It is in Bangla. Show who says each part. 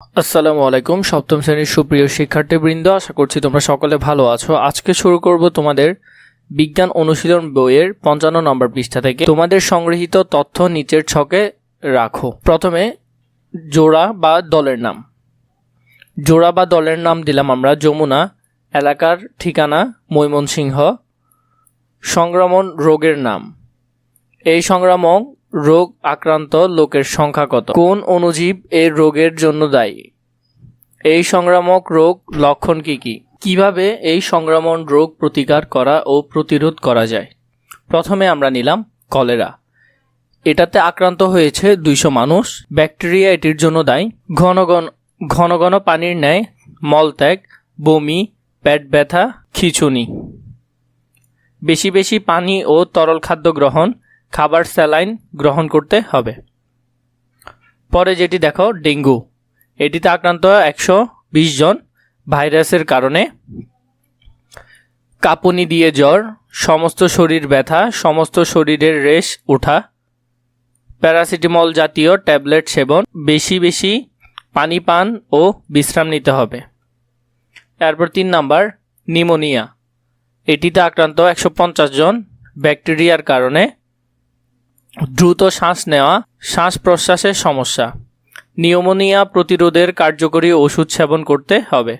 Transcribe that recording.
Speaker 1: আসসালামু আলাইকুম। সপ্তম শ্রেণির সুপ্রিয় শিক্ষার্থীবৃন্দ, আশা করছি তোমরা সকলে ভালো আছো। আজকে শুরু করব তোমাদের বিজ্ঞান অনুশীলন বইয়ের পঞ্চান্ন নম্বর পৃষ্ঠা থেকে। তোমাদের সংগৃহীত তথ্য নিচের ছকে রাখো। প্রথমে জোড়া বা দলের নাম। জোড়া বা দলের নাম দিলাম আমরা যমুনা, এলাকার ঠিকানা ময়মনসিংহ। সংক্রমণ রোগের নাম। এই সংক্রামক রোগ আক্রান্ত লোকের সংখ্যা কত? কোন অণুজীব এই রোগের জন্য দায়ী? এই সংক্রামক রোগ লক্ষণ কি কি? কীভাবে এই সংক্রমণ রোগ প্রতিকার করা ও প্রতিরোধ করা যায়? প্রথমে আমরা নিলাম কলেরা। এটাতে আক্রান্ত হয়েছে দুইশো মানুষ। ব্যাকটেরিয়া এটির জন্য দায়ী। ঘন ঘন ঘন ঘন পানির ন্যায় মলত্যাগ বমি, পেট ব্যথা, খিঁচুনি। বেশি বেশি পানি ও তরল খাদ্য গ্রহণ খাবার স্যালাইন গ্রহণ করতে হবে। পরে যেটি দেখো, ডেঙ্গু। এটিতে আক্রান্ত একশো বিশ জন ভাইরাসের কারণে। কাঁপুনি দিয়ে জ্বর, সমস্ত শরীর ব্যথা, সমস্ত শরীরের রেশ ওঠা। প্যারাসিটামল জাতীয় ট্যাবলেট সেবন, বেশি বেশি পানি পান ও বিশ্রাম নিতে হবে। তারপর তিন নাম্বার, নিমোনিয়া। এটিতে আক্রান্ত একশো পঞ্চাশ জন ব্যাকটেরিয়ার কারণে দ্রুত শ্বাস নেওয়া শ্বাস প্রশ্বাসের সমস্যা। নিউমোনিয়া প্রতিরোধের কার্যকরী ওষুধ সেবন করতে হবে।